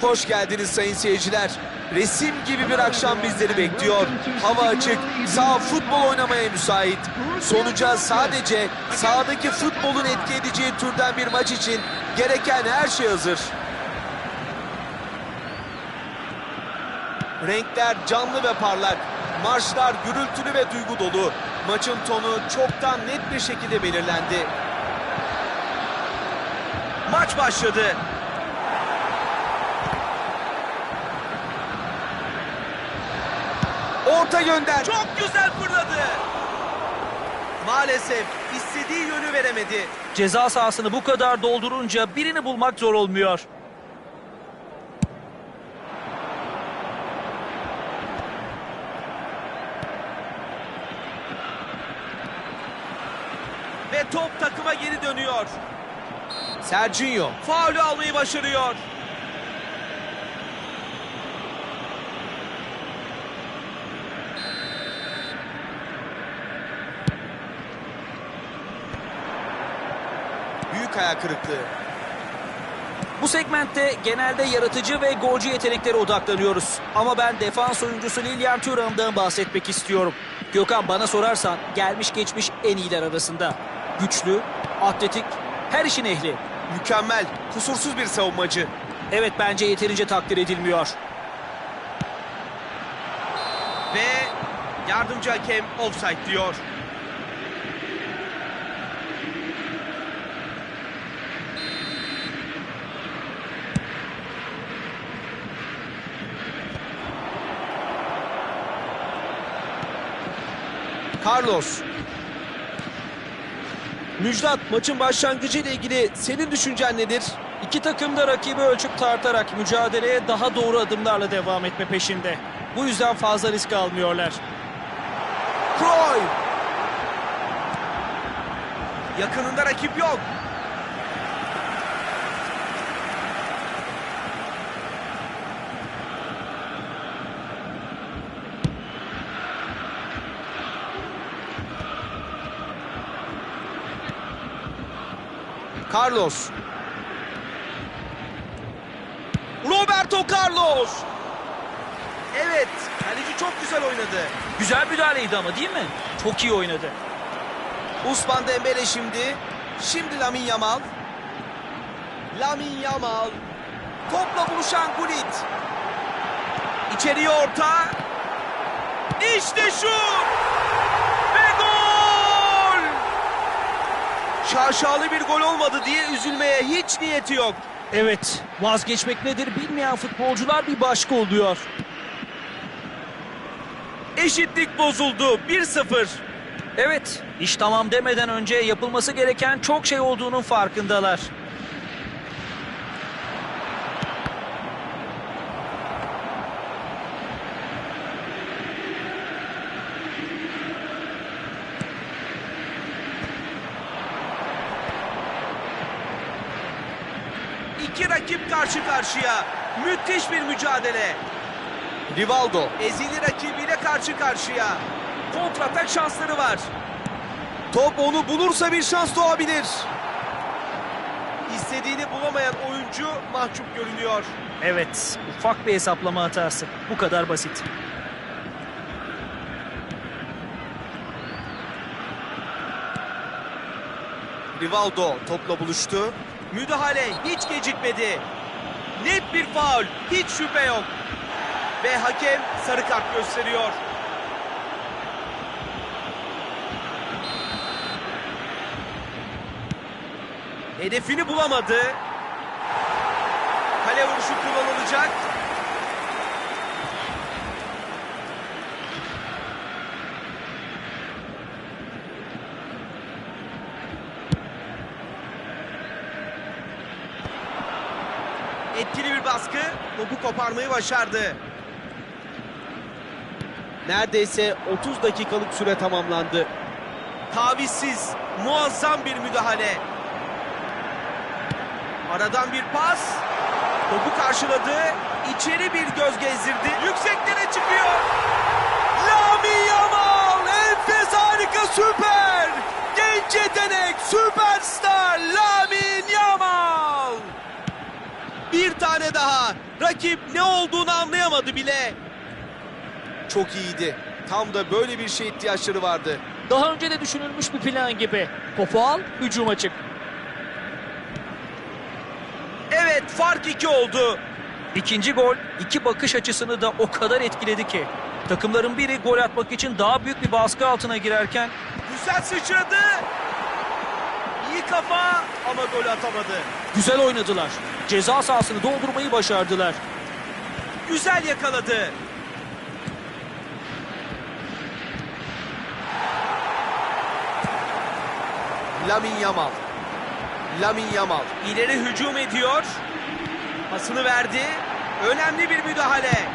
Hoş geldiniz sayın seyirciler. Resim gibi bir akşam bizleri bekliyor. Hava açık, sağ futbol oynamaya müsait. Sonuca sadece sahadaki futbolun etki edeceği türden bir maç için gereken her şey hazır. Renkler canlı ve parlak. Marşlar gürültülü ve duygu dolu. Maçın tonu çoktan net bir şekilde belirlendi. Maç başladı. Orta gönder. Çok güzel fırladı. Maalesef istediği yönü veremedi. Ceza sahasını bu kadar doldurunca birini bulmak zor olmuyor. Ve top takıma geri dönüyor. Serginho faulü almayı başarıyor. Hayal kırıklığı. Bu segmentte genelde yaratıcı ve golcü yeteneklere odaklanıyoruz. Ama ben defans oyuncusu Lilian Thuram'dan bahsetmek istiyorum. Gökhan bana sorarsan gelmiş geçmiş en iyiler arasında. Güçlü, atletik, her işin ehli. Mükemmel, kusursuz bir savunmacı. Evet bence yeterince takdir edilmiyor. Ve yardımcı hakem offside diyor. Carlos. Müjdat maçın başlangıcı ile ilgili senin düşüncen nedir? İki takım da rakibi ölçüp tartarak mücadeleye daha doğru adımlarla devam etme peşinde. Bu yüzden fazla risk almıyorlar. Kroy. Yakınında rakip yok. Carlos. Roberto Carlos. Evet, kaleci çok güzel oynadı. Güzel müdahaleydi ama değil mi? Çok iyi oynadı. Usman Dembele şimdi. Şimdi Lamin Yamal. Lamin Yamal. Topla buluşan Gullit. İçeriye orta. İşte şut. Ve gol. Şaşalı bir gol olmadı diye üzülmeye hiç niyeti yok. Evet, vazgeçmek nedir bilmeyen futbolcular bir başka oluyor. Eşitlik bozuldu. 1-0. Evet, iş tamam demeden önce yapılması gereken çok şey olduğunun farkındalar. İki rakip karşı karşıya. Müthiş bir mücadele. Rivaldo. Ezili rakibiyle karşı karşıya. Kontratak şansları var. Top onu bulursa bir şans doğabilir. İstediğini bulamayan oyuncu mahcup görünüyor. Evet, ufak bir hesaplama hatası. Bu kadar basit. Rivaldo topla buluştu. Müdahale hiç gecikmedi. Net bir faul, hiç şüphe yok. Ve hakem sarı kart gösteriyor. Hedefini bulamadı. Kale vuruşu kullanılacak. Etkili bir baskı topu koparmayı başardı. Neredeyse 30 dakikalık süre tamamlandı. Tavizsiz, muazzam bir müdahale. Aradan bir pas. Topu karşıladı. İçeri bir göz gezdirdi. Yükseklere çıkıyor. Lami Yamal enfes harika süper. Genç yetenek süperstar Lamin Yamal. Bir tane daha. Rakip ne olduğunu anlayamadı bile. Çok iyiydi. Tam da böyle bir şey ihtiyaçları vardı. Daha önce de düşünülmüş bir plan gibi. Topu al, hücuma çık. Evet fark iki oldu. İkinci gol iki bakış açısını da o kadar etkiledi ki. Takımların biri gol atmak için daha büyük bir baskı altına girerken Güzel sıçradı. İyi kafa ama gol atamadı. güzel oynadılar. Ceza sahasını doldurmayı başardılar. Güzel yakaladı. Lamin Yamal. Lamin Yamal. İleri hücum ediyor. Pasını verdi. Önemli bir müdahale.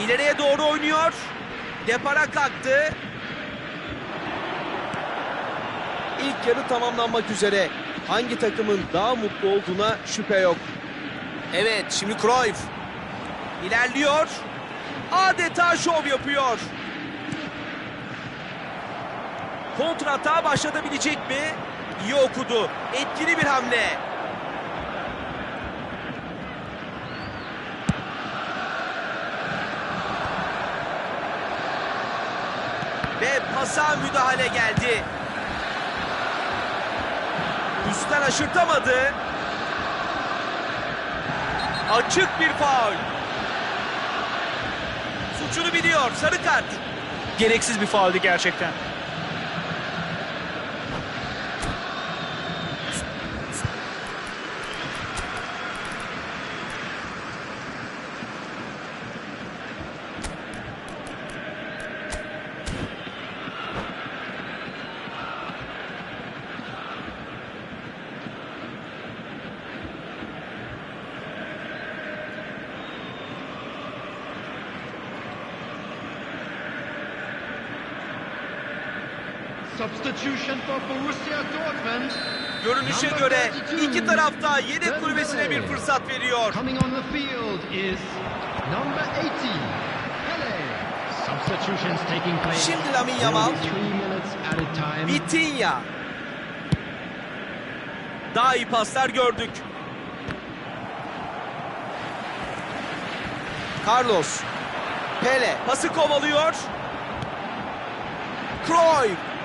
İleriye doğru oynuyor. Depara kalktı. İlk yarı tamamlanmak üzere. Hangi takımın daha mutlu olduğuna şüphe yok. Evet, şimdi Cruyff. İlerliyor. Adeta şov yapıyor. Kontratağa başlatabilecek mi? İyi okudu. Etkili bir hamle. Ve pasa müdahale geldi. Üstten aşırtamadı. Açık bir faul. Suçunu biliyor. Sarı kart. Gereksiz bir faaldi gerçekten. Substitution for Borussia Dortmund. Görünüşe göre iki tarafta yedek kulübesine bir fırsat veriyor. Coming on the field is number 80, Pele. Substitutions taking place. Şimdi Lamine Yamal. Three minutes at a time. Vitinha. Daha iyi paslar gördük. Carlos. Pele. Pası kovalıyor. Cruyff.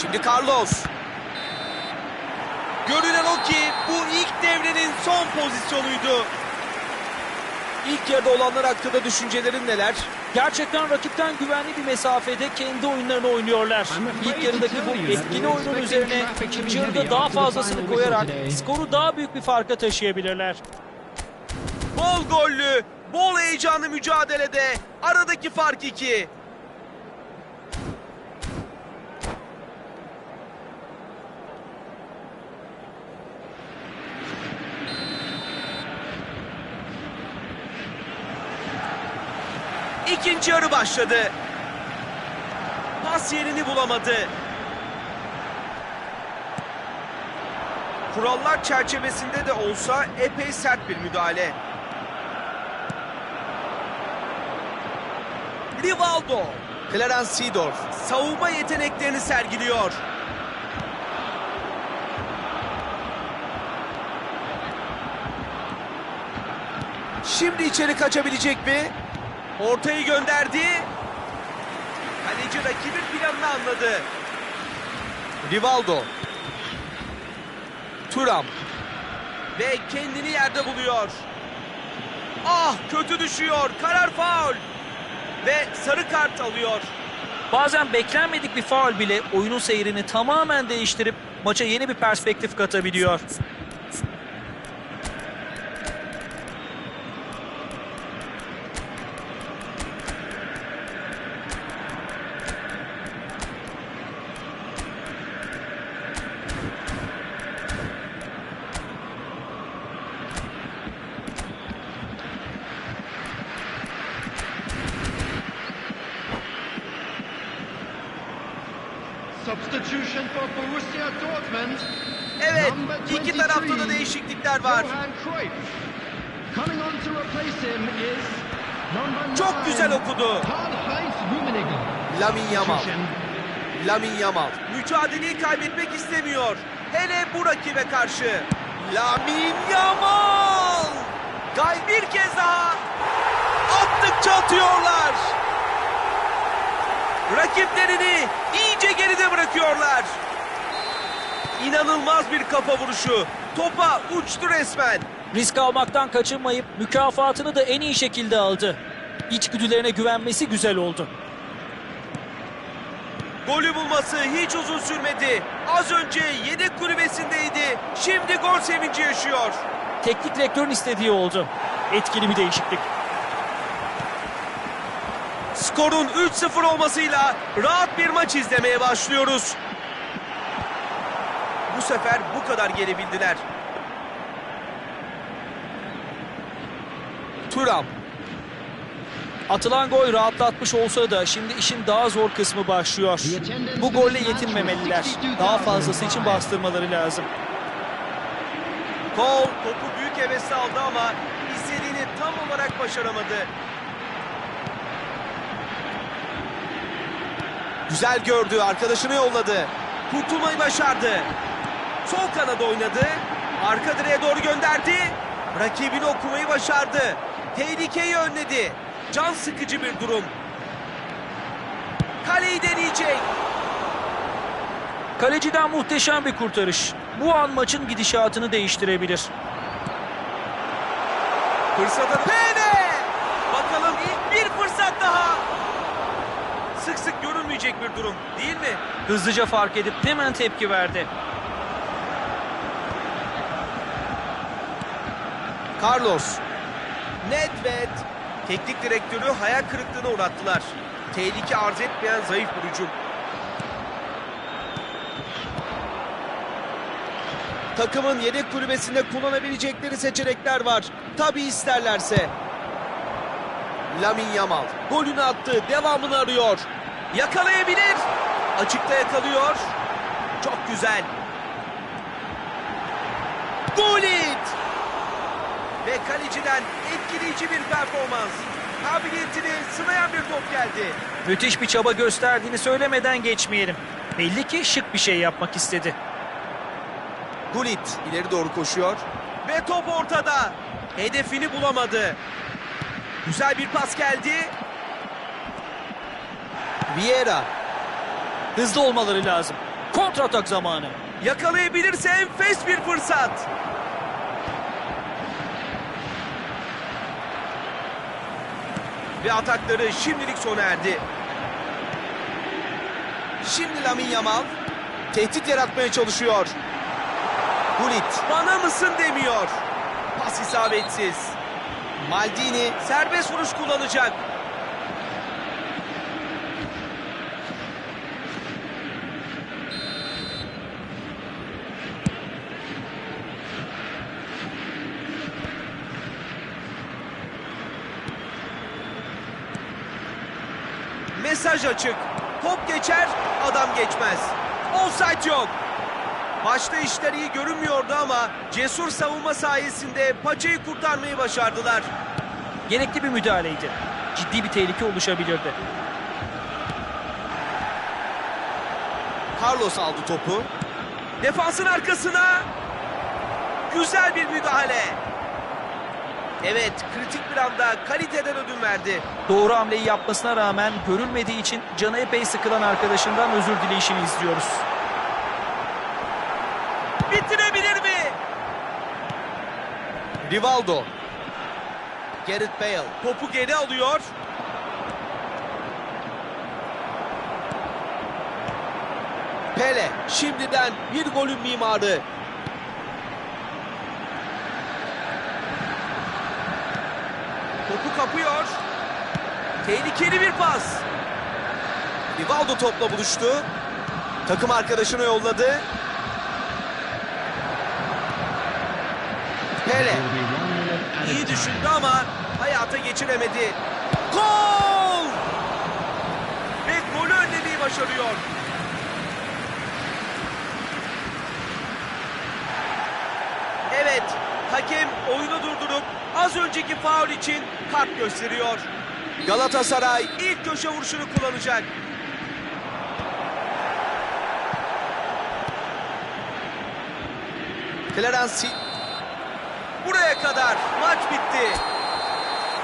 Şimdi Carlos. Görünen o ki bu ilk devrenin son pozisyonuydu. İlk yarıda olanlar hakkında düşüncelerin neler? Gerçekten rakipten güvenli bir mesafede kendi oyunlarını oynuyorlar. İlk yarıdaki bu etkili oyunun üzerine ikinci yarıda daha fazlasını koyarak skoru daha büyük bir farka taşıyabilirler. Bol gollü, bol heyecanlı mücadelede aradaki fark iki. İkinci yarı başladı. Pas yerini bulamadı. Kurallar çerçevesinde de olsa epey sert bir müdahale. Rivaldo. Clarence Seedorf. Savunma yeteneklerini sergiliyor. Şimdi içeri kaçabilecek mi? Ortayı gönderdi. Kaleci rakibin planını anladı. Rivaldo. Turam. Ve kendini yerde buluyor. Ah kötü düşüyor. Karar faul. Ve sarı kart alıyor. Bazen beklenmedik bir faul bile oyunun seyrini tamamen değiştirip maça yeni bir perspektif katabiliyor. Substitution for Borussia Dortmund. Evet iki tarafta da 23, değişiklikler var. Çok güzel okudu. Lamin Yamal. Lamin Yamal. Mücadeleyi kaybetmek istemiyor. Hele bu rakibe karşı. Lamin Yamal! Gay bir kez daha attıkça atıyorlar. Rakiplerini iyice geride bırakıyorlar. İnanılmaz bir kafa vuruşu. Topa uçtu resmen. Risk almaktan kaçınmayıp mükafatını da en iyi şekilde aldı. İçgüdülerine güvenmesi güzel oldu. Golü bulması hiç uzun sürmedi. Az önce yedek kulübesindeydi. Şimdi gol sevinci yaşıyor. Teknik direktörün istediği oldu. Etkili bir değişiklik. Skorun 3-0 olmasıyla rahat bir maç izlemeye başlıyoruz. Bu sefer bu kadar gelebildiler. Turam. Atılan gol rahatlatmış olsa da şimdi işin daha zor kısmı başlıyor. Bu golle yetinmemeliler. Daha fazlası için bastırmaları lazım. Kol topu büyük hevesle aldı ama istediğini tam olarak başaramadı. Güzel gördü, arkadaşını yolladı. Kurtulmayı başardı. Sol kanada oynadı. Arka direğe doğru gönderdi. Rakibini okumayı başardı. Tehlikeyi önledi. Can sıkıcı bir durum. Kaleyi deneyecek. Kaleciden muhteşem bir kurtarış. Bu an maçın gidişatını değiştirebilir. Fırsata Pele! Bakalım ilk bir fırsat daha. Sık sık görülmeyecek bir durum değil mi? Hızlıca fark edip hemen tepki verdi. Carlos. Nedved. Teknik direktörü hayal kırıklığına uğrattılar. Tehlike arz etmeyen zayıf bir hücum. Takımın yedek kulübesinde kullanabilecekleri seçenekler var. Tabi isterlerse. Lamin Yamal golünü attı. Devamını arıyor. Yakalayabilir. Açıkta yakalıyor. Çok güzel. Gullit. Ve kaleciden etkileyici bir performans. Kabiliyetini sınayan bir top geldi. Müthiş bir çaba gösterdiğini söylemeden geçmeyelim. Belli ki şık bir şey yapmak istedi. Gullit ileri doğru koşuyor. Ve top ortada. Hedefini bulamadı. Güzel bir pas geldi. Vieira Hızlı olmaları lazım. Kontratak zamanı. yakalayabilirse enfes bir fırsat. Ve atakları şimdilik sona erdi. Şimdi Lamin Yamal tehdit yaratmaya çalışıyor. Gullit bana mısın demiyor. Pas isabetsiz. Maldini serbest vuruş kullanacak. Mesaj açık. Top geçer, adam geçmez. Offside yok. Başta işler iyi görünmüyordu ama cesur savunma sayesinde paçayı kurtarmayı başardılar. Gerekli bir müdahaleydi. Ciddi bir tehlike oluşabilirdi. Carlos aldı topu. Defansın arkasına. Güzel bir müdahale. Evet, kritik bir anda kaliteden ödün verdi. Doğru hamleyi yapmasına rağmen görülmediği için canı epey sıkılan arkadaşından özür dileyişini izliyoruz. Bitirebilir mi? Rivaldo. Gareth Bale. Topu geri alıyor. Pele şimdiden bir golün mimarı. Topu kapıyor. Tehlikeli bir pas. Rivaldo topla buluştu. Takım arkadaşını yolladı. Pele iyi düşündü ama hayata geçiremedi. Gol! Ve golü önlemeyi başarıyor. Evet, hakem oyunu durdurup az önceki faul için kart gösteriyor. Galatasaray ilk köşe vuruşunu kullanacak. Clarence Buraya kadar maç bitti.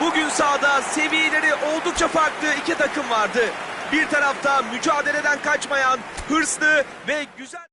Bugün sahada seviyeleri oldukça farklı iki takım vardı. Bir tarafta mücadeleden kaçmayan, hırslı ve güzel...